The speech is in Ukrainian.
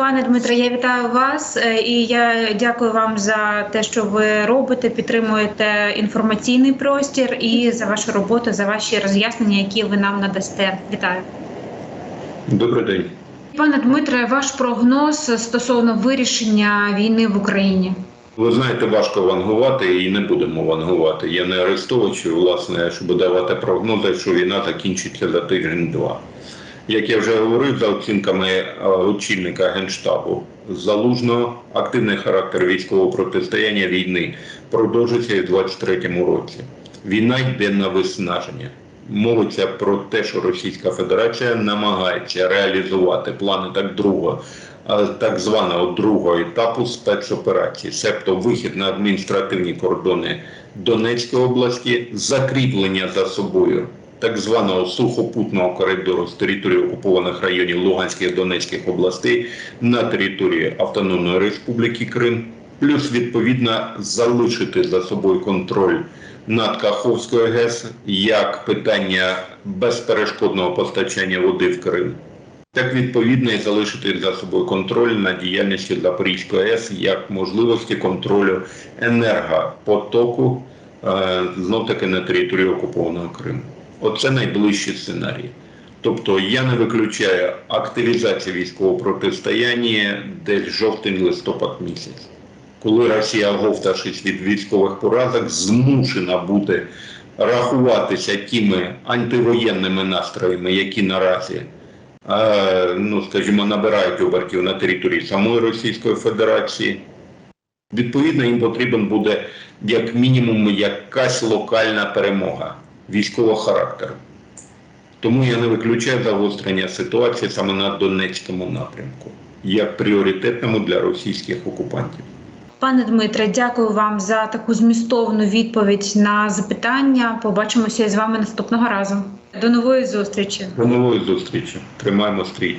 Пане Дмитре, я вітаю вас е, і я дякую вам за те, що ви робите, підтримуєте інформаційний простір і за вашу роботу, за ваші роз'яснення, які ви нам надасте. Вітаю. Добрий день. Пане Дмитре, ваш прогноз стосовно вирішення війни в Україні. Ви знаєте, важко вангувати і не будемо вангувати. Я не Арестович, власне, щоб давати прогнози, що війна закінчиться за тиждень-два. Як я вже говорив, за оцінками е, очільника Генштабу, залужно активний характер військового протистояння війни продовжиться і в 23-му році. Війна йде на виснаження. Мовиться про те, що Російська Федерація намагається реалізувати плани так другого, так званого другого етапу спецоперації, себто вихід на адміністративні кордони Донецької області, закріплення за собою так званого сухопутного коридору з території окупованих районів Луганської і Донецьких областей на території Автономної Республіки Крим, плюс відповідно залишити за собою контроль над Каховською ГЕС як питання безперешкодного постачання води в Крим. Так відповідно і залишити за собою контроль над діяльністю Запорізької АЕС як можливості контролю енергопотоку е, знов таки на території окупованого Криму. Оце найближчі сценарії. Тобто я не виключаю активізацію військового протистояння десь жовтень-листопад місяць, коли Росія, говтавшись від військових поразок, змушена буде рахуватися тими антивоєнними настроями, які наразі е, ну, скажімо, набирають обертів на території самої Російської Федерації. Відповідно, їм потрібен буде як мінімум якась локальна перемога військового характеру. Тому я не виключаю загострення ситуації саме на Донецькому напрямку, як пріоритетному для російських окупантів. Пане Дмитре, дякую вам за таку змістовну відповідь на запитання. Побачимося з вами наступного разу. До нової зустрічі. До нової зустрічі. Тримаємо стрій.